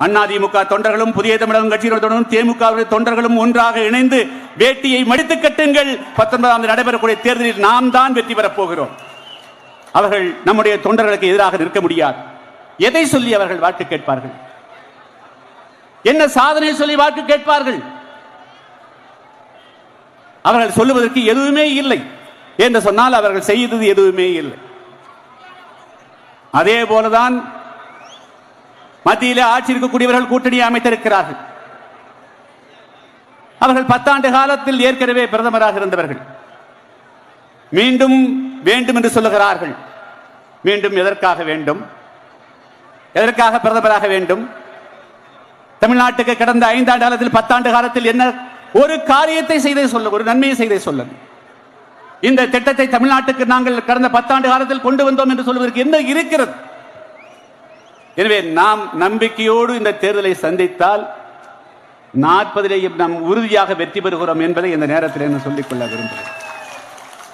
அதிமுக தொண்டர்களும் புதிய தமிழகம் கட்சியினருடனும் திமுக தொண்டர்களும் ஒன்றாக இணைந்து வேட்டியை மடித்து கட்டுங்கள். பத்தொன்பதாம் தேதி நடைபெறக்கூடிய தேர்தலில் நாம் தான் வெற்றி பெறப் போகிறோம். அவர்கள் நம்முடைய தொண்டர்களுக்கு எதிராக நிற்க முடியாது. எதை சொல்லி அவர்கள் வாக்கு கேட்பார்கள்? என்ன சாதனை சொல்லி வாக்கு கேட்பார்கள்? அவர்கள் சொல்லுவதற்கு எதுவுமே இல்லை. என்று சொன்னால் அவர்கள் செய்தது எதுவுமே இல்லை. அதே போலதான் மத்தியிலே ஆட்சி இருக்கக்கூடியவர்கள் கூட்டணி அமைத்திருக்கிறார்கள். அவர்கள் பத்தாண்டு காலத்தில் ஏற்கனவே பிரதமராக இருந்தவர்கள். மீண்டும் வேண்டும் என்று சொல்லுகிறார்கள். மீண்டும் எதற்காக வேண்டும்? எதற்காக பிரதமராக வேண்டும்? தமிழ்நாட்டுக்கு கடந்த ஐந்தாண்டு காலத்தில் பத்தாண்டு காலத்தில் என்ன ஒரு காரியத்தை செய்தே சொல்ல ஒரு நன்மையை செய்தே சொல்ல. இந்த திட்டத்தை தமிழ்நாட்டுக்கு நாங்கள் கடந்த பத்தாண்டு காலத்தில் கொண்டு வந்தோம் என்று சொல்வதற்கு என்ன இருக்கிறது? எனவே நாம் நம்பிக்கையோடு இந்த தேர்தலை சந்தித்தால் நாற்பதிலேயும் நாம் உறுதியாக வெற்றி பெறுகிறோம் என்பதை இந்த நேரத்தில் நான் சொல்லிக்கொள்ள விரும்புகிறேன்.